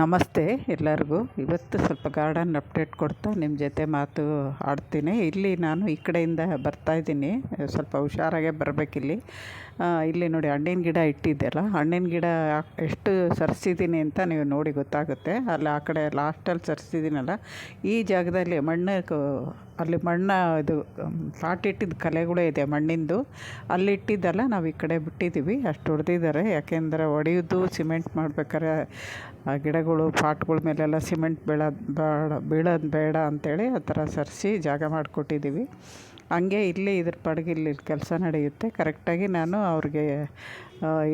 ನಮಸ್ತೆ ಎಲ್ಲರಿಗೂ. ಇವತ್ತು ಸ್ವಲ್ಪ ಗಾರ್ಡನ್ ಅಪ್ಡೇಟ್ ಕೊಡ್ತಾ ನಿಮ್ಮ ಜೊತೆ ಮಾತು ಆಡ್ತೀನಿ. ಇಲ್ಲಿ ನಾನು ಈ ಕಡೆಯಿಂದ ಬರ್ತಾಯಿದ್ದೀನಿ ಸ್ವಲ್ಪ ಹುಷಾರಾಗೆ ಬರಬೇಕಿಲ್ಲಿ ಇಲ್ಲಿ. ನೋಡಿ ಹಣ್ಣಿನ ಗಿಡ ಇಟ್ಟಿದ್ದೆಲ್ಲ. ಹಣ್ಣಿನ ಗಿಡ ಎಷ್ಟು ಸರಿಸಿದ್ದೀನಿ ಅಂತ ನೀವು ನೋಡಿ ಗೊತ್ತಾಗುತ್ತೆ. ಅಲ್ಲಿ ಆ ಕಡೆ ಲಾಸ್ಟಲ್ಲಿ ಸರಿಸಿದ್ದೀನಲ್ಲ. ಈ ಜಾಗದಲ್ಲಿ ಮಣ್ಣು ಅಲ್ಲಿ ಮಣ್ಣು ಇದು ಪಾಟ್ ಇಟ್ಟಿದ್ದ ಕಲೆಗಳೇ ಇದೆ ಮಣ್ಣಿಂದು. ಅಲ್ಲಿ ಇಟ್ಟಿದ್ದೆಲ್ಲ ನಾವು ಈ ಕಡೆ ಬಿಟ್ಟಿದ್ದೀವಿ ಅಷ್ಟು ಹೊಡೆದಿದ್ದಾರೆ ಯಾಕೆಂದರೆ ಒಡೆಯೋದು, ಸಿಮೆಂಟ್ ಮಾಡ್ಬೇಕಾದ್ರೆ ಆ ಗಿಡಗಳು, ಪಾಟ್ಗಳ ಮೇಲೆಲ್ಲ ಸಿಮೆಂಟ್ ಬೀಳೋದು ಬೇಡ ಬೀಳೋದು ಬೇಡ ಅಂಥೇಳಿ ಆ ಥರ ಸರಿಸಿ ಜಾಗ ಮಾಡಿಕೊಟ್ಟಿದ್ದೀವಿ ಹಂಗೆ ಇಲ್ಲಿ ಇದ್ರ ಪಾಡಿಗೆ ಇಲ್ಲಿ ಕೆಲಸ ನಡೆಯುತ್ತೆ. ಕರೆಕ್ಟಾಗಿ ನಾನು ಅವ್ರಿಗೆ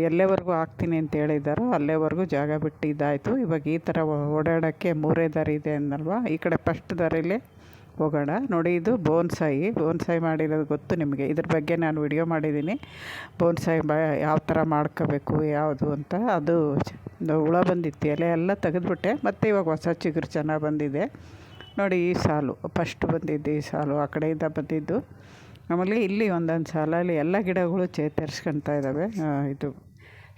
ಎಲ್ಲೇವರೆಗೂ ಹಾಕ್ತೀನಿ ಅಂತ ಹೇಳಿದ್ದಾರೋ ಅಲ್ಲೇವರೆಗೂ ಜಾಗ ಬಿಟ್ಟಿದ್ದಾಯಿತು. ಇವಾಗ ಈ ಥರ ಓಡಾಡೋಕ್ಕೆ ಮೂರೇ ದಾರಿ ಇದೆ ಅಂದಲ್ವಾ? ಈ ಕಡೆ ಫಸ್ಟ್ ದಾರಿಲೇ ಹೋಗೋಣ. ನೋಡಿ, ಇದು ಬೋನ್ಸಾಯಿ. ಬೋನ್ಸಾಯಿ ಮಾಡಿರೋದು ಗೊತ್ತು ನಿಮಗೆ. ಇದ್ರ ಬಗ್ಗೆ ನಾನು ವಿಡಿಯೋ ಮಾಡಿದ್ದೀನಿ. ಬೋನ್ಸಾಯಿ ಬ, ಯಾವ ಥರ ಮಾಡ್ಕೋಬೇಕು, ಯಾವುದು ಅಂತ. ಅದು ಹುಳ ಬಂದಿತ್ತು, ಎಲೆ ಎಲ್ಲ ತೆಗೆದ್ಬಿಟ್ಟೆ. ಮತ್ತು ಇವಾಗ ಹೊಸ ಚಿಗುರು ಚೆನ್ನಾಗಿ ಬಂದಿದೆ. ನೋಡಿ, ಈ ಸಾಲು. ಫಸ್ಟ್ ಬಂದಿದ್ದು ಈ ಸಾಲು, ಆ ಕಡೆಯಿಂದ ಬಂದಿದ್ದು. ಆಮೇಲೆ ಇಲ್ಲಿ ಒಂದೊಂದು ಸಾಲಲ್ಲಿ ಎಲ್ಲ ಗಿಡಗಳು ಚೇತರಿಸ್ಕೊಳ್ತಾ ಇದ್ದಾವೆ. ಇದು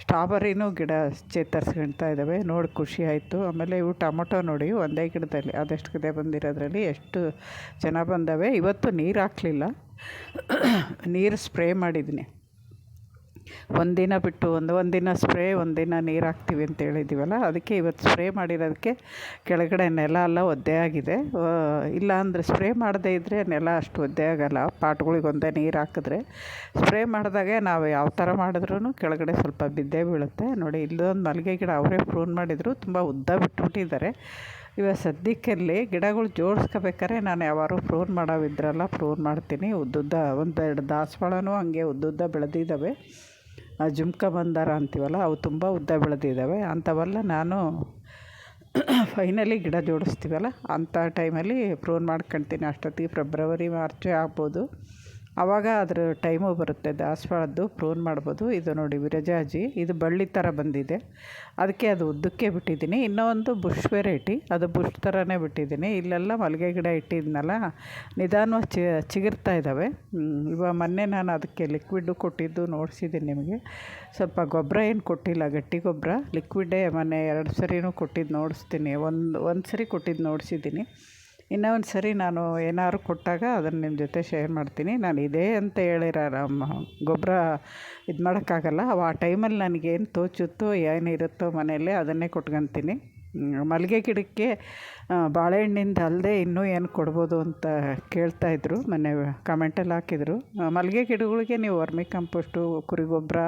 ಸ್ಟ್ರಾಬೆರಿನೂ ಗಿಡ ಚೇತರಿಸ್ಕೊಳ್ತಾ ಇದ್ದಾವೆ. ನೋಡಿ ಖುಷಿ ಆಯಿತು. ಆಮೇಲೆ ಇವು ಟೊಮೊಟೊ ನೋಡಿ ಒಂದೇ ಗಿಡದಲ್ಲಿ ಅದೆಷ್ಟು ಗಿಡ ಬಂದಿರೋದ್ರಲ್ಲಿ ಎಷ್ಟು ಜನ ಬಂದವೆ. ಇವತ್ತು ನೀರು ಹಾಕಲಿಲ್ಲ. ನೀರು ಸ್ಪ್ರೇ ಮಾಡಿದ್ದೀನಿ. ಒಂದಿನ ಬಿಟ್ಟು ಒಂದು, ಒಂದಿನ ಸ್ಪ್ರೇ, ಒಂದಿನ ನೀರು ಹಾಕ್ತೀವಿ ಅಂತ ಹೇಳಿದ್ದೀವಲ್ಲ ಅದಕ್ಕೆ ಇವತ್ತು ಸ್ಪ್ರೇ ಮಾಡಿರೋದಕ್ಕೆ ಕೆಳಗಡೆ ನೆಲ ಎಲ್ಲ ಒದ್ದೆ ಆಗಿದೆ. ಇಲ್ಲ ಅಂದರೆ ಸ್ಪ್ರೇ ಮಾಡದೇ ಇದ್ದರೆ ನೆಲ ಅಷ್ಟು ಒದ್ದೆ ಆಗೋಲ್ಲ. ಪಾಟ್ಗಳಿಗೊಂದೇ ನೀರು ಹಾಕಿದ್ರೆ ಸ್ಪ್ರೇ ಮಾಡಿದಾಗೆ ನಾವು ಯಾವ ಥರ ಮಾಡಿದ್ರೂ ಕೆಳಗಡೆ ಸ್ವಲ್ಪ ಬಿದ್ದೇ ಬೀಳುತ್ತೆ. ನೋಡಿ, ಇಲ್ಲೊಂದು ಮಲ್ಲಿಗೆ ಗಿಡ ಅವರೇ ಪ್ರೂನ್ ಮಾಡಿದರು, ತುಂಬ ಉದ್ದ ಬಿಟ್ಬಿಟ್ಟಿದ್ದಾರೆ. ಇವಾಗ ಸದ್ಯಕ್ಕಲ್ಲಿ ಗಿಡಗಳು ಜೋಡಿಸ್ಕೋಬೇಕಾದ್ರೆ ನಾನು ಯಾವಾರು ಪ್ರೂನ್ ಮಾಡೋವಿದ್ರಲ್ಲ ಪ್ರೂನ್ ಮಾಡ್ತೀನಿ. ಉದ್ದುದ್ದ, ಒಂದೆರಡು ದಾಸವಾಳನೂ ಹಂಗೆ ಉದ್ದುದ್ದ ಬೆಳೆದಿದ್ದಾವೆ. ಜುಮ್ಕ ಬಂದಾರ ಅಂತೀವಲ್ಲ, ಅವು ತುಂಬ ಉದ್ದ ಬೆಳೆದಿದ್ದಾವೆ. ಅಂಥವೆಲ್ಲ ನಾನು ಫೈನಲಿ ಗಿಡ ಜೋಡಿಸ್ತೀವಲ್ಲ ಅಂಥ ಟೈಮಲ್ಲಿ ಪ್ರೂನ್ ಮಾಡ್ಕೊಳ್ತೀನಿ ಅಷ್ಟೊತ್ತಿಗೆ ಫೆಬ್ರವರಿ ಮಾರ್ಚೇ ಆಗ್ಬೋದು. ಆವಾಗ ಅದರ ಟೈಮು ಬರುತ್ತೆ. ದಾಸವಾಳದ್ದು ಪ್ರೂನ್ ಮಾಡ್ಬೋದು. ಇದು ನೋಡಿ ವಿರಜಾಜಿ, ಇದು ಬಳ್ಳಿ ಥರ ಬಂದಿದೆ. ಅದಕ್ಕೆ ಅದು ಉದ್ದಕ್ಕೆ ಬಿಟ್ಟಿದ್ದೀನಿ. ಇನ್ನೂ ಒಂದು ಬುಷ್ ವೆರೈಟಿ ಅದು ಬುಷ್ ಥರನೇ ಬಿಟ್ಟಿದ್ದೀನಿ. ಇಲ್ಲೆಲ್ಲ ಮಲ್ಲಿಗೆ ಗಿಡ ಇಟ್ಟಿದ್ನಲ್ಲ ನಿಧಾನವಾಗಿ ಚಿಗುರ್ತಾ ಇದ್ದಾವೆ ಇವಾಗ ಮೊನ್ನೆ ನಾನು ಅದಕ್ಕೆ ಲಿಕ್ವಿಡ್ಡು ಕೊಟ್ಟಿದ್ದು ನೋಡಿಸಿದ್ದೀನಿ ನಿಮಗೆ. ಸ್ವಲ್ಪ ಗೊಬ್ಬರ ಏನು ಕೊಟ್ಟಿಲ್ಲ, ಗಟ್ಟಿ ಗೊಬ್ಬರ. ಲಿಕ್ವಿಡ್ಡೇ ಮೊನ್ನೆ ಎರಡು ಸರಿನೂ ಕೊಟ್ಟಿದ್ದು ನೋಡಿಸ್ತೀನಿ. ಒಂದು ಒಂದು ಸರಿ ಕೊಟ್ಟಿದ್ದು ನೋಡಿಸಿದ್ದೀನಿ. ಇನ್ನೂ ಒಂದು ಸರಿ ನಾನು ಏನಾದ್ರು ಕೊಟ್ಟಾಗ ಅದನ್ನು ನಿಮ್ಮ ಜೊತೆ ಶೇರ್ ಮಾಡ್ತೀನಿ. ನಾನು ಇದೇ ಅಂತ ಹೇಳಿರ ಗೊಬ್ಬರ ಇದು ಮಾಡೋಕ್ಕಾಗಲ್ಲ. ಆ ಟೈಮಲ್ಲಿ ನನಗೇನು ತೋಚುತ್ತೋ ಏನಿರುತ್ತೋ ಮನೆಯಲ್ಲಿ ಅದನ್ನೇ ಕೊಟ್ಕೊತೀನಿ. ಮಲ್ಲಿಗೆ ಗಿಡಕ್ಕೆ ಬಾಳೆಹಣ್ಣಿಂದ ಅಲ್ಲದೆ ಇನ್ನೂ ಏನು ಕೊಡ್ಬೋದು ಅಂತ ಕೇಳ್ತಾಯಿದ್ರು ಮೊನ್ನೆ ಕಮೆಂಟಲ್ಲಿ ಹಾಕಿದರು. ಮಲ್ಲಿಗೆ ಗಿಡಗಳಿಗೆ ನೀವು ವರ್ಮಿ ಕಂಪೋಸ್ಟು ಕುರಿ ಗೊಬ್ಬರ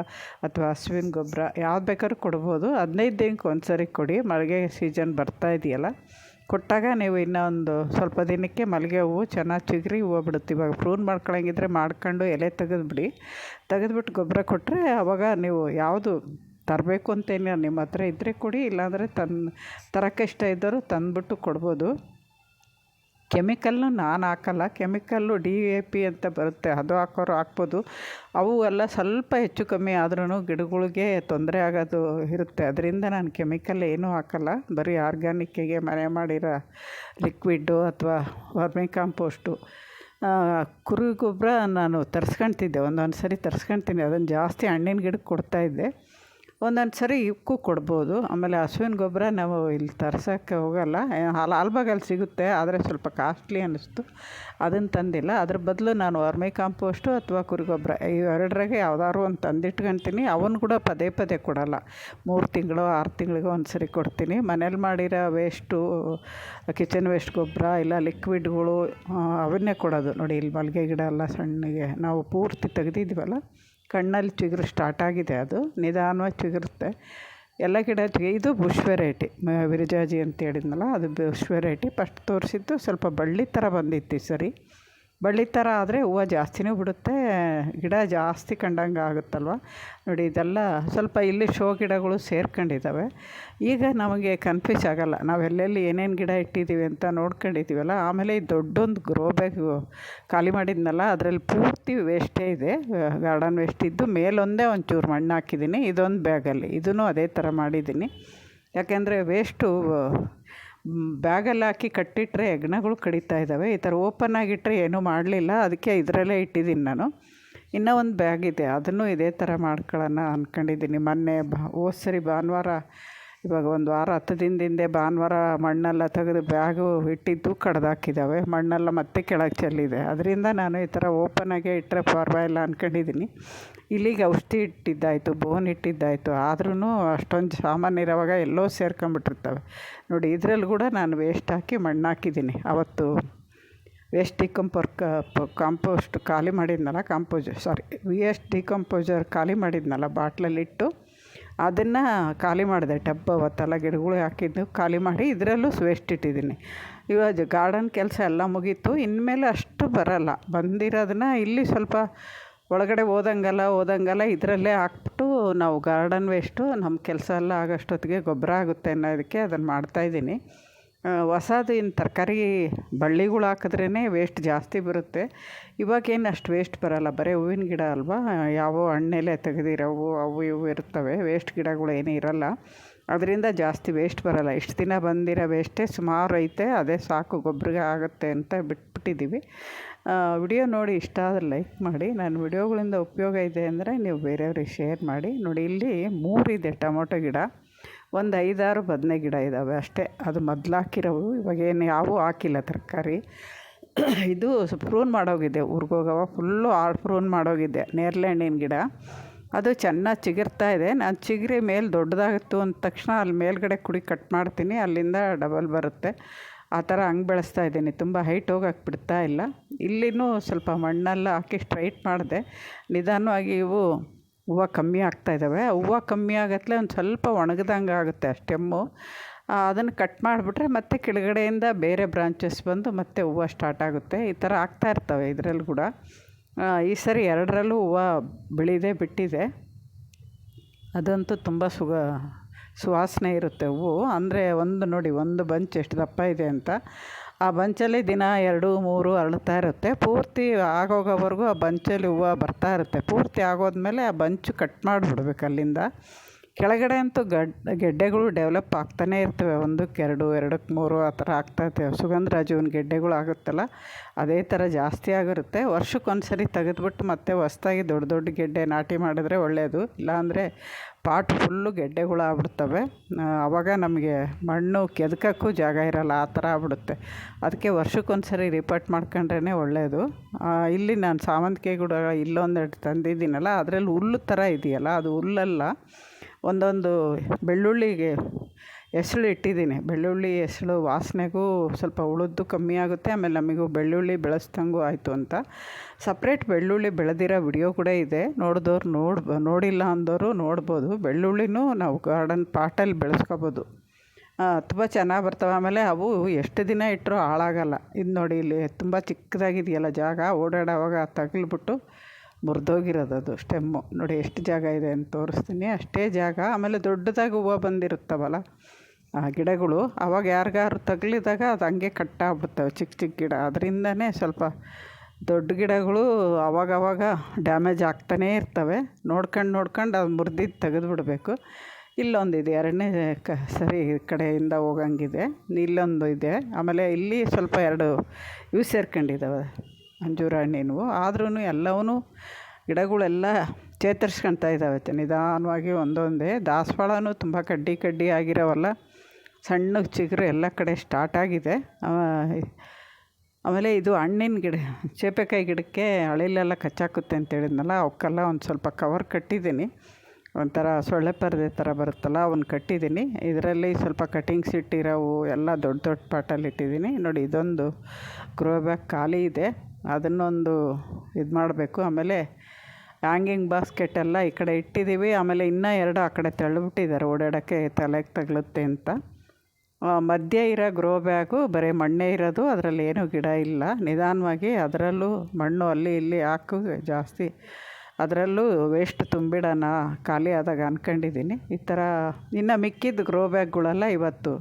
ಅಥವಾ ಹಸುವಿನ ಗೊಬ್ಬರ ಯಾವ್ದು ಬೇಕಾದ್ರೂ ಕೊಡ್ಬೋದು. ಹದಿನೈದು ದಿನಕ್ಕೆ ಒಂದು ಸರಿ ಕೊಡಿ. ಮಲ್ಲಿಗೆ ಸೀಸನ್ ಬರ್ತಾ ಇದೆಯಲ್ಲ. ಕೊಟ್ಟಾಗ ನೀವು ಇನ್ನೂ ಒಂದು ಸ್ವಲ್ಪ ದಿನಕ್ಕೆ ಮಲ್ಲಿಗೆ ಹೂವು ಚೆನ್ನಾಗಿ ಚಿಗುರಿ ಹೂವು ಬಿಡುತ್ತೆ. ಇವಾಗ ಪ್ರೂನ್ ಮಾಡ್ಕೊಳ್ಳೋಂಗಿದ್ರೆ ಮಾಡ್ಕೊಂಡು ಎಲೆ ತೆಗೆದ್ಬಿಡಿ. ತೆಗೆದ್ಬಿಟ್ಟು ಗೊಬ್ಬರ ಕೊಟ್ಟರೆ ಆವಾಗ ನೀವು ಯಾವುದು ತರಬೇಕು ಅಂತೇನಿಲ್ಲ ನಿಮ್ಮ ಹತ್ರ ಇದ್ದರೆ ಕೊಡಿ, ಇಲ್ಲಾಂದರೆ ತನ್ನ ತರೋಕ್ಕೆ ಇಷ್ಟ ಇದ್ದವರು ತಂದುಬಿಟ್ಟು ಕೊಡ್ಬೋದು. ಕೆಮಿಕಲ್ಲು ನಾನು ಹಾಕಲ್ಲ, ಕೆಮಿಕಲ್ಲು ಡಿ ಎ ಪಿ ಅಂತ ಬರುತ್ತೆ, ಅದು ಹಾಕೋರು ಹಾಕ್ಬೋದು. ಅವು ಎಲ್ಲ ಸ್ವಲ್ಪ ಹೆಚ್ಚು ಕಮ್ಮಿ ಆದ್ರೂ ಗಿಡಗಳಿಗೆ ತೊಂದರೆ ಆಗೋದು ಇರುತ್ತೆ. ಅದರಿಂದ ನಾನು ಕೆಮಿಕಲ್ ಏನೂ ಹಾಕಲ್ಲ. ಬರೀ ಆರ್ಗ್ಯಾನಿಕ್ಕಿಗೆ ಮನೆ ಮಾಡಿರೋ ಲಿಕ್ವಿಡ್ಡು ಅಥವಾ ವರ್ಮಿ ಕಾಂಪೋಸ್ಟು. ಕುರಿ ಗೊಬ್ಬರ ನಾನು ತರಿಸ್ಕೊಳ್ತಿದ್ದೆ ಒಂದೊಂದು ಸರಿ ತರಿಸ್ಕೊಳ್ತೀನಿ ಅದನ್ನು ಜಾಸ್ತಿ ಹಣ್ಣಿನ ಗಿಡಕ್ಕೆ ಕೊಡ್ತಾಯಿದ್ದೆ ಒಂದೊಂದು ಸರಿ ಇವಕ್ಕೂ ಕೊಡ್ಬೋದು. ಆಮೇಲೆ ಹಸುವಿನ ಗೊಬ್ಬರ ನಾವು ಇಲ್ಲಿ ತರ್ಸೋಕ್ಕೆ ಹೋಗೋಲ್ಲ. ಲಾಲ್ಬಾಗಲ್ಲಿ ಸಿಗುತ್ತೆ, ಆದರೆ ಸ್ವಲ್ಪ ಕಾಸ್ಟ್ಲಿ ಅನ್ನಿಸ್ತು. ಅದನ್ನು ತಂದಿಲ್ಲ. ಅದ್ರ ಬದಲು ನಾನು ವರ್ಮಿ ಕಾಂಪೋಸ್ಟು ಅಥವಾ ಕುರಿ ಗೊಬ್ಬರ ಇವೆರಡರಾಗೆ ಯಾವ್ದಾದ್ರು ಒಂದು ತಂದಿಟ್ಕೊತೀನಿ. ಅವನ್ನ ಕೂಡ ಪದೇ ಪದೇ ಕೊಡೋಲ್ಲ. ಮೂರು ತಿಂಗಳು, ಆರು ತಿಂಗಳಿಗೆ ಒಂದು ಸರಿ ಕೊಡ್ತೀನಿ. ಮನೇಲಿ ಮಾಡಿರೋ ವೇಸ್ಟು, ಕಿಚನ್ ವೇಸ್ಟ್ ಗೊಬ್ಬರ ಇಲ್ಲ ಲಿಕ್ವಿಡ್ಗಳು ಅವನ್ನೇ ಕೊಡೋದು. ನೋಡಿ, ಇಲ್ಲಿ ಮಲ್ಲಿಗೆ ಗಿಡ ಎಲ್ಲ ಸಣ್ಣಗೆ ನಾವು ಪೂರ್ತಿ ತೆಗ್ದಿದ್ವಲ್ಲ ಕಣ್ಣಲ್ಲಿ ಚಿಗುರು ಸ್ಟಾರ್ಟ್ ಆಗಿದೆ ಅದು. ನಿಧಾನವಾಗಿ ಚಿಗುರುತ್ತೆ. ಎಲ್ಲ ಗಿಡ ಇದು ಬುಷ್ ವೆರೈಟಿ ವಿರಜಾಜಿ ಅಂತ ಹೇಳಿದ್ನಲ್ಲ, ಅದು ಬುಷ್ ವೆರೈಟಿ ಫಸ್ಟ್ ತೋರಿಸಿದ್ದು ಸ್ವಲ್ಪ ಬಳ್ಳಿ ಥರ ಬಂದಿತ್ತು ಸರಿ. ಬಳ್ಳಿ ಥರ ಆದರೆ ಹೂವು ಜಾಸ್ತಿನೂ ಬಿಡುತ್ತೆ. ಗಿಡ ಜಾಸ್ತಿ ಕಂಡಂಗೆ ಆಗುತ್ತಲ್ವ? ನೋಡಿ, ಇದೆಲ್ಲ ಸ್ವಲ್ಪ ಇಲ್ಲಿ ಶೋ ಗಿಡಗಳು ಸೇರ್ಕೊಂಡಿದ್ದಾವೆ. ಈಗ ನಮಗೆ ಕನ್ಫ್ಯೂಸ್ ಆಗೋಲ್ಲ. ನಾವು ಎಲ್ಲೆಲ್ಲಿ ಏನೇನು ಗಿಡ ಇಟ್ಟಿದ್ದೀವಿ ಅಂತ ನೋಡ್ಕೊಂಡಿದ್ದೀವಲ್ಲ, ಆಮೇಲೆ ಈ ದೊಡ್ಡೊಂದು ಗ್ರೋ ಬ್ಯಾಗ್ ಖಾಲಿ ಮಾಡಿದ್ನಲ್ಲ, ಅದರಲ್ಲಿ ಪೂರ್ತಿ ವೇಸ್ಟೇ ಇದೆ. ಗಾರ್ಡನ್ ವೇಸ್ಟ್ ಇದ್ದು ಮೇಲೊಂದೇ ಒಂಚೂರು ಮಣ್ಣು ಹಾಕಿದ್ದೀನಿ, ಇದೊಂದು ಬ್ಯಾಗಲ್ಲಿ ಇದೂ ಅದೇ ಥರ ಮಾಡಿದ್ದೀನಿ. ಯಾಕೆಂದರೆ ವೇಸ್ಟು ಬ್ಯಾಗಲ್ಲಿ ಹಾಕಿ ಕಟ್ಟಿಟ್ಟರೆ ಹೆಗ್ಣಗಳು ಕಡಿತಾ ಇದ್ದಾವೆ. ಈ ಥರ ಓಪನ್ ಆಗಿಟ್ಟರೆ ಏನೂ ಮಾಡಲಿಲ್ಲ. ಅದಕ್ಕೆ ಇದರಲ್ಲೇ ಇಟ್ಟಿದ್ದೀನಿ ನಾನು. ಇನ್ನೂ ಒಂದು ಬ್ಯಾಗ್ ಇದೆ. ಅದನ್ನು ಇದೇ ಥರ ಮಾಡ್ಕೊಳ್ಳೋಣ ಅಂದ್ಕೊಂಡಿದ್ದೀನಿ ಮೊನ್ನೆ ಬ ಸರಿ ಭಾನುವಾರ, ಇವಾಗ ಒಂದು ವಾರ, ಹತ್ತು ದಿನದಿಂದೆ ಭಾನುವಾರ ಮಣ್ಣೆಲ್ಲ ತೆಗೆದು ಬ್ಯಾಗು ಇಟ್ಟಿದ್ದು ಕಡ್ದಾಕಿದ್ದಾವೆ ಮಣ್ಣೆಲ್ಲ ಮತ್ತೆ ಕೆಳಗೆ ಚೆಲ್ಲಿದೆ. ಅದರಿಂದ ನಾನು ಈ ಥರ ಓಪನಾಗೆ ಇಟ್ಟರೆ ಪರವಾಗಿಲ್ಲ ಅಂದ್ಕೊಂಡಿದ್ದೀನಿ ಇಲ್ಲಿಗೆ ಔಷಧಿ ಇಟ್ಟಿದ್ದಾಯಿತು ಬೋನ್ ಇಟ್ಟಿದ್ದಾಯಿತು. ಆದ್ರೂ ಅಷ್ಟೊಂದು ಸಾಮಾನು ಇರೋವಾಗ ಎಲ್ಲೋ ಸೇರ್ಕೊಂಬಿಟ್ಟಿರ್ತವೆ. ನೋಡಿ, ಇದರಲ್ಲಿ ಕೂಡ ನಾನು ವೇಸ್ಟ್ ಹಾಕಿ ಮಣ್ಣು ಹಾಕಿದ್ದೀನಿ. ಅವತ್ತು ವೇಸ್ಟ್ ಡಿಕಂಪೋರ್ ಕಾಂಪೋಸ್ಟ್ ಖಾಲಿ ಮಾಡಿದ್ನಲ್ಲ ಕಾಂಪೋಜರ್ ಸಾರಿ ವೇಸ್ಟ್ ಡಿಕಂಪೋಸರ್ ಖಾಲಿ ಮಾಡಿದ್ನಲ್ಲ ಬಾಟ್ಲಲ್ಲಿಟ್ಟು ಅದನ್ನು ಖಾಲಿ ಮಾಡಿದೆ. ಟಬ್ ಅವತ್ತೆಲ್ಲ ಗಿಡಗಳು ಹಾಕಿದ್ದು ಖಾಲಿ ಮಾಡಿ ಇದರಲ್ಲೂ ವೇಸ್ಟ್ ಇಟ್ಟಿದ್ದೀನಿ. ಇವಾಗ ಗಾರ್ಡನ್ ಕೆಲಸ ಎಲ್ಲ ಮುಗೀತು. ಇನ್ಮೇಲೆ ಅಷ್ಟು ಬರೋಲ್ಲ. ಬಂದಿರೋದನ್ನ ಇಲ್ಲಿ ಸ್ವಲ್ಪ ಒಳಗಡೆ ಓದಂಗಲ್ಲ ಓದಂಗಲ್ಲ ಇದರಲ್ಲೇ ಹಾಕ್ಬಿಟ್ಟು ನಾವು ಗಾರ್ಡನ್ ವೇಸ್ಟು, ನಮ್ಮ ಕೆಲಸ ಎಲ್ಲ ಆಗೋಷ್ಟೊತ್ತಿಗೆ ಗೊಬ್ಬರ ಆಗುತ್ತೆ ಅನ್ನೋದಕ್ಕೆ ಅದನ್ನು ಮಾಡ್ತಾಯಿದ್ದೀನಿ ಹೊಸದು ಇನ್ನು ತರಕಾರಿ ಬಳ್ಳಿಗಳು ಹಾಕಿದ್ರೇ ವೇಸ್ಟ್ ಜಾಸ್ತಿ ಬರುತ್ತೆ. ಇವಾಗೇನು ಅಷ್ಟು ವೇಸ್ಟ್ ಬರೋಲ್ಲ, ಬರೀ ಹೂವಿನ ಗಿಡ ಅಲ್ವಾ? ಯಾವ ಹಣ್ಣೆಲೆ ತೆಗೆದಿರೋವು ಅವು ಇವು ಇರ್ತವೆ ವೇಸ್ಟ್ ಗಿಡಗಳು ಏನೂ ಇರೋಲ್ಲ. ಅದರಿಂದ ಜಾಸ್ತಿ ವೇಸ್ಟ್ ಬರೋಲ್ಲ. ಇಷ್ಟು ದಿನ ಬಂದಿರೋ ವೇಸ್ಟೇ ಸುಮಾರು ಐತೆ, ಅದೇ ಸಾಕು ಗೊಬ್ಬರ ಆಗುತ್ತೆ ಅಂತ ಬಿಟ್ಬಿಟ್ಟಿದ್ದೀವಿ ವಿಡಿಯೋ ನೋಡಿ ಇಷ್ಟ ಆದರೆ ಲೈಕ್ ಮಾಡಿ. ನಾನು ವಿಡಿಯೋಗಳಿಂದ ಉಪಯೋಗ ಇದೆ ಅಂದರೆ ನೀವು ಬೇರೆಯವ್ರಿಗೆ ಶೇರ್ ಮಾಡಿ. ನೋಡಿ, ಇಲ್ಲಿ ಮೂರಿದೆ ಟೊಮೊಟೊ ಗಿಡ. ಒಂದು ಐದಾರು ಬದನೆ ಗಿಡ ಇದ್ದಾವೆ ಅಷ್ಟೇ. ಅದು ಮೊದಲು ಹಾಕಿರೋವು ಇವಾಗೇನು ಯಾವೂ ಹಾಕಿಲ್ಲ ತರಕಾರಿ. ಇದು ಪ್ರೂನ್ ಮಾಡೋಗಿದೆ ಊರಿಗೋಗವ ಫುಲ್ಲು ಆಳು ಪ್ರೂನ್ ಮಾಡೋಗಿದ್ದೆ ನೇರಳೆ ಹಣ್ಣಿನ ಗಿಡ. ಅದು ಚೆನ್ನಾಗಿ ಚಿಗುರ್ತಾ ಇದೆ. ನಾನು ಚಿಗುರಿ ಮೇಲೆ ದೊಡ್ಡದಾಗಿತ್ತು ಅಂದ ತಕ್ಷಣ ಅಲ್ಲಿ ಮೇಲ್ಗಡೆ ಕುಡಿ ಕಟ್ ಮಾಡ್ತೀನಿ. ಅಲ್ಲಿಂದ ಡಬಲ್ ಬರುತ್ತೆ. ಆ ಥರ ಹಂಗೆ ಬೆಳೆಸ್ತಾ ಇದ್ದೀನಿ. ತುಂಬ ಹೈಟ್ ಹೋಗಕ್ಕೆ ಬಿಡ್ತಾ ಇಲ್ಲ. ಇಲ್ಲಿನೂ ಸ್ವಲ್ಪ ಮಣ್ಣೆಲ್ಲ ಹಾಕಿ ಸ್ಟ್ರೈಟ್ ಮಾಡಿದೆ. ನಿಧಾನವಾಗಿ ಇವು ಹೂವು ಕಮ್ಮಿ ಆಗ್ತಾಯಿದ್ದಾವೆ ಹೂವು ಕಮ್ಮಿ ಆಗತ್ಲೆ ಒಂದು ಸ್ವಲ್ಪ ಒಣಗ್ದಂಗೆ ಆಗುತ್ತೆ ಆ ಸ್ಟೆಮ್ಮು. ಅದನ್ನು ಕಟ್ ಮಾಡಿಬಿಟ್ರೆ ಮತ್ತೆ ಕೆಳಗಡೆಯಿಂದ ಬೇರೆ ಬ್ರಾಂಚಸ್ ಬಂದು ಮತ್ತೆ ಹೂವು ಸ್ಟಾರ್ಟ್ ಆಗುತ್ತೆ. ಈ ಥರ ಆಗ್ತಾಯಿರ್ತವೆ ಇದರಲ್ಲಿ ಕೂಡ. ಈ ಸರಿ ಎರಡರಲ್ಲೂ ಹೂವು ಬೆಳೀದೆ ಬಿಟ್ಟಿದೆ. ಅದಂತೂ ತುಂಬ ಸುಗ, ಸುವಾಸನೆ ಇರುತ್ತೆ ಹೂವು. ಅಂದರೆ ಒಂದು ನೋಡಿ, ಒಂದು ಬಂಚ್ ಎಷ್ಟು ದಪ್ಪ ಇದೆ ಅಂತ. ಆ ಬಂಚಲ್ಲಿ ದಿನ ಎರಡು, ಮೂರು ಅರಳ್ತಾ ಇರುತ್ತೆ. ಪೂರ್ತಿ ಆಗೋಗೋವರೆಗೂ ಆ ಬಂಚಲ್ಲಿ ಹೂವು ಬರ್ತಾ ಇರುತ್ತೆ. ಪೂರ್ತಿ ಆಗೋದ್ಮೇಲೆ ಆ ಬಂಚು ಕಟ್ ಮಾಡಿಬಿಡ್ಬೇಕು ಅಲ್ಲಿಂದ. ಕೆಳಗಡೆ ಅಂತೂ ಗಡ್, ಗೆಡ್ಡೆಗಳು ಡೆವಲಪ್ ಆಗ್ತಾನೇ ಇರ್ತವೆ. ಒಂದಕ್ಕೆ ಎರಡು, ಎರಡಕ್ಕೆ ಮೂರು ಆ ಥರ ಆಗ್ತಾಯಿರ್ತವೆ ಸುಗಂಧರಾಜುವಿನ ಗೆಡ್ಡೆಗಳು ಆಗುತ್ತಲ್ಲ, ಅದೇ ಥರ ಜಾಸ್ತಿ ಆಗಿರುತ್ತೆ. ವರ್ಷಕ್ಕೊಂದ್ಸರಿ ಸರಿ ತೆಗೆದ್ಬಿಟ್ಟು ಮತ್ತೆ ಹೊಸ್ದಾಗಿ ದೊಡ್ಡ ದೊಡ್ಡ ಗೆಡ್ಡೆ ನಾಟಿ ಮಾಡಿದ್ರೆ ಒಳ್ಳೆಯದು ಇಲ್ಲಾಂದರೆ ಪಾಟ್ ಫುಲ್ಲು ಗೆಡ್ಡೆಗಳು ಆಗ್ಬಿಡ್ತವೆ ಆವಾಗ ನಮಗೆ ಮಣ್ಣು ಕೆದಕಕ್ಕೂ ಜಾಗ ಇರಲ್ಲ. ಆ ಥರ ಆಗ್ಬಿಡುತ್ತೆ. ಅದಕ್ಕೆ ವರ್ಷಕ್ಕೊಂದು ಸರಿ ರಿಪೋರ್ಟ್ ಮಾಡ್ಕೊಂಡ್ರೇ ಒಳ್ಳೆಯದು ಇಲ್ಲಿ ನಾನು ಸಾವಂತಿಗೆ ಗಿಡ ಇಲ್ಲೊಂದೆರಡು ತಂದಿದ್ದೀನಲ್ಲ, ಅದರಲ್ಲಿ ಹುಲ್ಲು ಥರ ಇದೆಯಲ್ಲ, ಅದು ಹುಲ್ಲಲ್ಲ. ಒಂದೊಂದು ಬೆಳ್ಳುಳ್ಳಿಗೆ ಹೆಸ್ಳು ಇಟ್ಟಿದ್ದೀನಿ. ಬೆಳ್ಳುಳ್ಳಿ ಹೆಸ್ಳು ವಾಸನೆಗೂ ಸ್ವಲ್ಪ ಉಳಿದು ಕಮ್ಮಿ ಆಗುತ್ತೆ. ಆಮೇಲೆ ನಮಗೂ ಬೆಳ್ಳುಳ್ಳಿ ಬೆಳೆಸ್ದಂಗೂ ಆಯಿತು ಅಂತ. ಸಪ್ರೇಟ್ ಬೆಳ್ಳುಳ್ಳಿ ಬೆಳೆದಿರೋ ವಿಡಿಯೋ ಕೂಡ ಇದೆ. ನೋಡಿದವ್ರು ನೋಡಿ, ನೋಡಿಲ್ಲ ಅಂದವರು ನೋಡ್ಬೋದು. ಬೆಳ್ಳುಳ್ಳಿನೂ ನಾವು ಗಾರ್ಡನ್ ಪಾಟಲ್ಲಿ ಬೆಳೆಸ್ಕೋಬೋದು. ತುಂಬ ಚೆನ್ನಾಗಿ ಬರ್ತವೆ. ಆಮೇಲೆ ಅವು ಎಷ್ಟು ದಿನ ಇಟ್ಟರೂ ಹಾಳಾಗಲ್ಲ. ಇದು ನೋಡಿ ಇಲ್ಲಿ ತುಂಬ ಚಿಕ್ಕದಾಗಿದೆಯಲ್ಲ ಜಾಗ. ಓಡಾಡೋವಾಗ ತಗಲ್ಬಿಟ್ಟು ಮುರಿದೋಗಿರೋದು ಅದು ಸ್ಟೆಮ್ಮು. ನೋಡಿ ಎಷ್ಟು ಜಾಗ ಇದೆ ಅಂತ ತೋರಿಸ್ತೀನಿ. ಅಷ್ಟೇ ಜಾಗ, ಆಮೇಲೆ ದೊಡ್ಡದಾಗಿ ಹೂವು ಬಂದಿರುತ್ತವಲ್ಲ, ಆ ಗಿಡಗಳು, ಅವಾಗ ಯಾರಿಗಾರು ತಗಲಿದಾಗ ಅದು ಹಂಗೆ ಕಟ್ಟಾಗ್ಬಿಡ್ತವೆ ಚಿಕ್ಕ ಚಿಕ್ಕ ಗಿಡ. ಅದರಿಂದನೇ ಸ್ವಲ್ಪ ದೊಡ್ಡ ಗಿಡಗಳು ಅವಾಗವಾಗ ಡ್ಯಾಮೇಜ್ ಆಗ್ತಾನೇ ಇರ್ತವೆ. ನೋಡ್ಕೊಂಡು ನೋಡ್ಕೊಂಡು ಅದು ಮುರಿದಿದ್ದು ಇಲ್ಲೊಂದು ಇದೆ ಎರಡನೇ ಕ ಸರಿ ಕಡೆಯಿಂದ ಹೋಗಂಗಿದೆ. ಇಲ್ಲೊಂದು ಇದೆ. ಆಮೇಲೆ ಇಲ್ಲಿ ಸ್ವಲ್ಪ ಎರಡು ಇವು ಸೇರ್ಕೊಂಡಿದ್ದಾವೆ. ಅಂಜೂರ ಹಣ್ಣಿನವು ಆದ್ರೂ ಎಲ್ಲವೂ ಗಿಡಗಳೆಲ್ಲ ಚೇತರಿಸ್ಕೊಳ್ತಾ ಇದ್ದಾವೆ ನಿಧಾನವಾಗಿ ಒಂದೊಂದೇ. ದಾಸವಾಳನೂ ತುಂಬ ಕಡ್ಡಿ ಕಡ್ಡಿ ಆಗಿರೋವಲ್ಲ, ಸಣ್ಣ ಚಿಗುರು ಎಲ್ಲ ಕಡೆ ಸ್ಟಾರ್ಟ್ ಆಗಿದೆ. ಆಮೇಲೆ ಇದು ಹಣ್ಣಿನ ಗಿಡ, ಚೇಪೆಕಾಯಿ ಗಿಡಕ್ಕೆ ಅಳಿಲೆಲ್ಲ ಕಚ್ಚಾಕುತ್ತೆ ಅಂತ ಹೇಳಿದ್ನಲ್ಲ, ಅವಕ್ಕೆಲ್ಲ ಒಂದು ಸ್ವಲ್ಪ ಕವರ್ ಕಟ್ಟಿದ್ದೀನಿ. ಒಂಥರ ಸೊಳ್ಳೆ ಪರದೆ ಥರ ಬರುತ್ತಲ್ಲ, ಅವನ್ನ ಕಟ್ಟಿದ್ದೀನಿ. ಇದರಲ್ಲಿ ಸ್ವಲ್ಪ ಕಟಿಂಗ್ಸ್ ಇಟ್ಟಿರೋವು ಎಲ್ಲ ದೊಡ್ಡ ದೊಡ್ಡ ಪಾಟಲ್ಲಿ ಇಟ್ಟಿದ್ದೀನಿ. ನೋಡಿ, ಇದೊಂದು ಗ್ರೋ ಬ್ಯಾಗ್ ಖಾಲಿ ಇದೆ. ಅದನ್ನೊಂದು ಇದು ಮಾಡಬೇಕು. ಆಮೇಲೆ ಹ್ಯಾಂಗಿಂಗ್ ಬಾಸ್ಕೆಟೆಲ್ಲ ಈ ಕಡೆ ಇಟ್ಟಿದ್ದೀವಿ ಆಮೇಲೆ ಇನ್ನೂ ಎರಡು ಆ ಕಡೆ ತಳ್ಳಿಬಿಟ್ಟಿದ್ದಾರೆ ಓಡಾಡೋಕ್ಕೆ ತಲೆಗೆ ತಗಲುತ್ತೆ ಅಂತ. ಮಧ್ಯೆ ಇರೋ ಗ್ರೋ ಬ್ಯಾಗು ಬರೀ ಮಣ್ಣೇ ಇರೋದು. ಅದರಲ್ಲಿ ಏನೂ ಗಿಡ ಇಲ್ಲ. ನಿಧಾನವಾಗಿ ಅದರಲ್ಲೂ ಮಣ್ಣು ಅಲ್ಲಿ ಇಲ್ಲಿ ಹಾಕು, ಜಾಸ್ತಿ. ಅದರಲ್ಲೂ ವೇಸ್ಟ್ ತುಂಬಿಡೋಣ, ಖಾಲಿ ಆದಾಗ ಅಂದ್ಕೊಂಡಿದ್ದೀನಿ ಈ ಥರ ಇನ್ನು ಮಿಕ್ಕಿದ್ದು ಗ್ರೋ ಬ್ಯಾಗ್ಗಳೆಲ್ಲ ಇವತ್ತು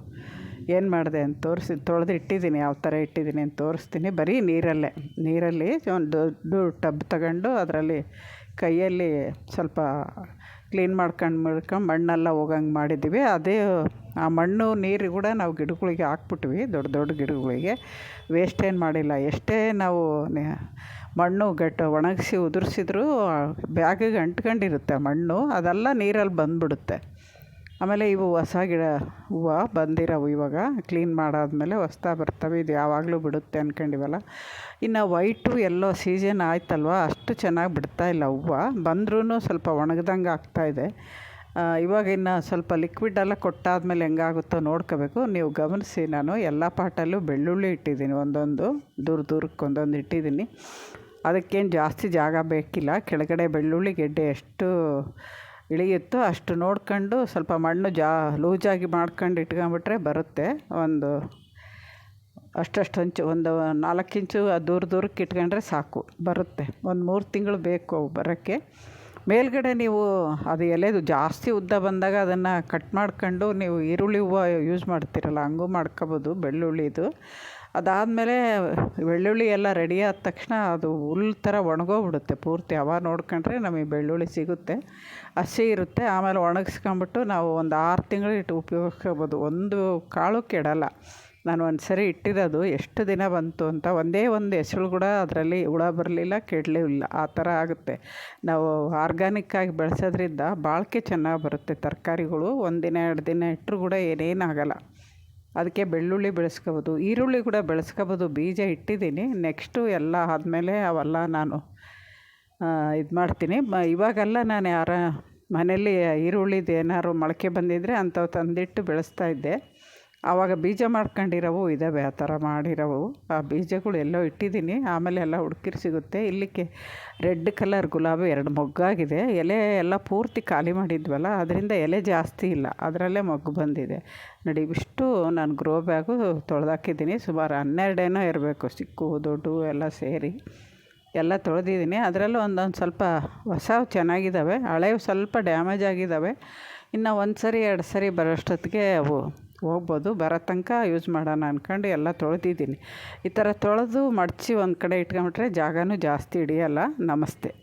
ಏನು ಮಾಡಿದೆ ಅಂತ ತೋರಿಸಿ, ತೊಳೆದು ಇಟ್ಟಿದ್ದೀನಿ, ಯಾವ ಥರ ಇಟ್ಟಿದ್ದೀನಿ ಅಂತ ತೋರಿಸ್ತೀನಿ. ಬರೀ ನೀರಲ್ಲೇ. ನೀರಲ್ಲಿ ಒಂದು ದೊಡ್ಡ ಟಬ್ ತಗೊಂಡು ಅದರಲ್ಲಿ ಕೈಯಲ್ಲಿ ಸ್ವಲ್ಪ ಕ್ಲೀನ್ ಮಾಡ್ಕೊಂಡು ಮಾಡ್ಕೊಂಡು ಮಣ್ಣೆಲ್ಲ ಹೋಗಂಗೆ ಮಾಡಿದ್ದೀವಿ. ಅದೇ ಆ ಮಣ್ಣು, ನೀರು ಕೂಡ ನಾವು ಗಿಡಗಳಿಗೆ ಹಾಕ್ಬಿಟ್ವಿ, ದೊಡ್ಡ ದೊಡ್ಡ ಗಿಡಗಳಿಗೆ. ವೇಸ್ಟ್ ಏನು ಮಾಡಿಲ್ಲ. ಎಷ್ಟೇ ನಾವು ಮಣ್ಣು ಗಟ್ಟ ಒಣಗಿಸಿ ಉದುರಿಸಿದ್ರೂ ಬ್ಯಾಗಿಗೆ ಅಂಟ್ಕೊಂಡಿರುತ್ತೆ ಮಣ್ಣು. ಅದೆಲ್ಲ ನೀರಲ್ಲಿ ಬಂದುಬಿಡುತ್ತೆ. ಆಮೇಲೆ ಇವು ಹೊಸ ಗಿಡ ಹೂವು ಬಂದಿರೋವು ಇವಾಗ. ಕ್ಲೀನ್ ಮಾಡಾದಮೇಲೆ ಹೊಸ್ತಾ ಬರ್ತವೆ. ಇದು ಯಾವಾಗಲೂ ಬಿಡುತ್ತೆ ಅಂದ್ಕೊಂಡಿವಲ್ಲ ಇನ್ನು ವೈಟು ಎಲ್ಲೋ ಸೀಸನ್ ಆಯ್ತಲ್ವ? ಅಷ್ಟು ಚೆನ್ನಾಗಿ ಬಿಡ್ತಾ ಇಲ್ಲ ಹೂವು. ಬಂದ್ರೂ ಸ್ವಲ್ಪ ಒಣಗ್ದಂಗೆ ಆಗ್ತಾಯಿದೆ ಇವಾಗ ಇನ್ನು ಸ್ವಲ್ಪ ಲಿಕ್ವಿಡ್ ಎಲ್ಲ ಕೊಟ್ಟಾದ್ಮೇಲೆ ಹೆಂಗಾಗುತ್ತೋ ನೋಡ್ಕೋಬೇಕು. ನೀವು ಗಮನಿಸಿ, ನಾನು ಎಲ್ಲ ಪಾಟಲ್ಲೂ ಬೆಳ್ಳುಳ್ಳಿ ಇಟ್ಟಿದ್ದೀನಿ. ಒಂದೊಂದು ದೂರ ದೂರಕ್ಕೆ ಒಂದೊಂದು ಇಟ್ಟಿದ್ದೀನಿ. ಅದಕ್ಕೇನು ಜಾಸ್ತಿ ಜಾಗ ಬೇಕಿಲ್ಲ. ಕೆಳಗಡೆ ಬೆಳ್ಳುಳ್ಳಿ ಗೆಡ್ಡೆ ಎಷ್ಟು ಇಳಿಯುತ್ತೋ ಅಷ್ಟು ನೋಡ್ಕೊಂಡು ಸ್ವಲ್ಪ ಮಣ್ಣು ಜಾ ಲೂಜಾಗಿ ಮಾಡ್ಕೊಂಡು ಇಟ್ಕೊಂಬಿಟ್ರೆ ಬರುತ್ತೆ. ಒಂದು ಅಷ್ಟಷ್ಟು ಇಂಚು ಒಂದು ನಾಲ್ಕು ಇಂಚು ದೂರ ದೂರಕ್ಕೆ ಇಟ್ಕೊಂಡ್ರೆ ಸಾಕು, ಬರುತ್ತೆ. ಒಂದು ಮೂರು ತಿಂಗಳು ಬೇಕು ಅವು ಬರೋಕ್ಕೆ. ಮೇಲ್ಗಡೆ ನೀವು ಅದು ಎಲೆದು ಜಾಸ್ತಿ ಉದ್ದ ಬಂದಾಗ ಅದನ್ನು ಕಟ್ ಮಾಡ್ಕೊಂಡು ನೀವು ಈರುಳ್ಳಿ ಹೂವು ಯೂಸ್ ಮಾಡ್ತೀರಲ್ಲ, ಹಂಗೂ ಮಾಡ್ಕೊಬೋದು ಬೆಳ್ಳುಳ್ಳಿದು ಅದಾದಮೇಲೆ ಬೆಳ್ಳುಳ್ಳಿ ಎಲ್ಲ ರೆಡಿ ಆದ ತಕ್ಷಣ ಅದು ಹುಲ್ ಥರ ಒಣಗೋಗ್ಬಿಡುತ್ತೆ ಪೂರ್ತಿ. ಅವಾಗ ನೋಡ್ಕೊಂಡ್ರೆ ನಮಗೆ ಬೆಳ್ಳುಳ್ಳಿ ಸಿಗುತ್ತೆ. ಹಸಿ ಇರುತ್ತೆ. ಆಮೇಲೆ ಒಣಗಿಸ್ಕೊಂಬಿಟ್ಟು ನಾವು ಒಂದು ಆರು ತಿಂಗಳು ಇಟ್ಟು ಉಪಯೋಗಿಸ್ಕೋಬೋದು. ಒಂದು ಕಾಳು ಕೆಡೋಲ್ಲ. ನಾನು ಒಂದು ಸರಿ ಇಟ್ಟಿರೋದು. ಎಷ್ಟು ದಿನ ಬಂತು ಅಂತ ಒಂದೇ ಒಂದು ಹೆಸ್ರು ಕೂಡ ಅದರಲ್ಲಿ ಹುಳ ಬರಲಿಲ್ಲ, ಕೆಡಲಿಲ್ಲ. ಆ ಥರ ಆಗುತ್ತೆ. ನಾವು ಆರ್ಗ್ಯಾನಿಕ್ಕಾಗಿ ಬೆಳೆಸೋದ್ರಿಂದ ಬಾಳಿಕೆ ಚೆನ್ನಾಗಿ ಬರುತ್ತೆ ತರಕಾರಿಗಳು. ಒಂದಿನ, ಎರಡು ದಿನ ಇಟ್ಟರೂ ಕೂಡ ಏನೇನಾಗಲ್ಲ ಅದಕ್ಕೆ ಬೆಳ್ಳುಳ್ಳಿ ಬೆಳೆಸ್ಕೋಬೋದು. ಈರುಳ್ಳಿ ಕೂಡ ಬೆಳೆಸ್ಕೋಬೋದು. ಬೀಜ ಇಟ್ಟಿದ್ದೀನಿ. ನೆಕ್ಸ್ಟು ಎಲ್ಲ ಆದಮೇಲೆ ಅವೆಲ್ಲ ನಾನು ಇದು ಮಾಡ್ತೀನಿ. ಮ, ಇವಾಗೆಲ್ಲ ನಾನು ಯಾರ ಮನೇಲಿ ಈರುಳ್ಳಿದು ಏನಾದ್ರು ಮೊಳಕೆ ಬಂದಿದ್ದರೆ ಅಂಥವು ತಂದಿಟ್ಟು ಬೆಳೆಸ್ತಾ ಇದ್ದೆ. ಆವಾಗ ಬೀಜ ಮಾಡ್ಕೊಂಡಿರೋವು ಇದ್ದಾವೆ ಆ ಥರ ಮಾಡಿರೋವು. ಆ ಬೀಜಗಳು ಎಲ್ಲೋ ಇಟ್ಟಿದ್ದೀನಿ, ಆಮೇಲೆ ಎಲ್ಲ ಹುಡ್ಕಿರ್ ಸಿಗುತ್ತೆ. ಇಲ್ಲಿಕ್ಕೆ ರೆಡ್ ಕಲರ್ ಗುಲಾಬಿ ಎರಡು ಮೊಗ್ಗಾಗಿದೆ. ಎಲೆ ಎಲ್ಲ ಪೂರ್ತಿ ಖಾಲಿ ಮಾಡಿದ್ವಲ್ಲ, ಅದರಿಂದ ಎಲೆ ಜಾಸ್ತಿ ಇಲ್ಲ. ಅದರಲ್ಲೇ ಮೊಗ್ಗು ಬಂದಿದೆ. ನೋಡಿ ಇಷ್ಟು ನಾನು ಗ್ರೋ ಬ್ಯಾಗು ತೊಳೆದಾಕಿದ್ದೀನಿ. ಸುಮಾರು ಹನ್ನೆರಡೇನೋ ಇರಬೇಕು, ಚಿಕ್ಕು, ದೊಡ್ಡ, ಎಲ್ಲ ಸೇರಿ. ಎಲ್ಲ ತೊಳೆದಿದ್ದೀನಿ. ಅದರಲ್ಲೂ ಒಂದೊಂದು ಸ್ವಲ್ಪ ಹೊಸ ಚೆನ್ನಾಗಿದ್ದಾವೆ ಹಳೆವು ಸ್ವಲ್ಪ ಡ್ಯಾಮೇಜ್ ಆಗಿದ್ದಾವೆ ಇನ್ನು ಒಂದು ಸರಿ ಎರಡು ಸರಿ ಬರೋಷ್ಟೊತ್ತಿಗೆ ಅವು ಹೋಗ್ಬೋದು, ಬರೋ ತನಕ ಯೂಸ್ ಮಾಡೋಣ ಅಂದ್ಕೊಂಡು ಎಲ್ಲ ತೊಳೆದಿದ್ದೀನಿ. ಈ ಥರ ತೊಳೆದು ಮಡಚಿ ಒಂದು ಕಡೆ ಇಟ್ಕೊಂಬಿಟ್ರೆ ಜಾಗನೂ ಜಾಸ್ತಿ ಹಿಡಿಯಲ್ಲ. ನಮಸ್ತೆ.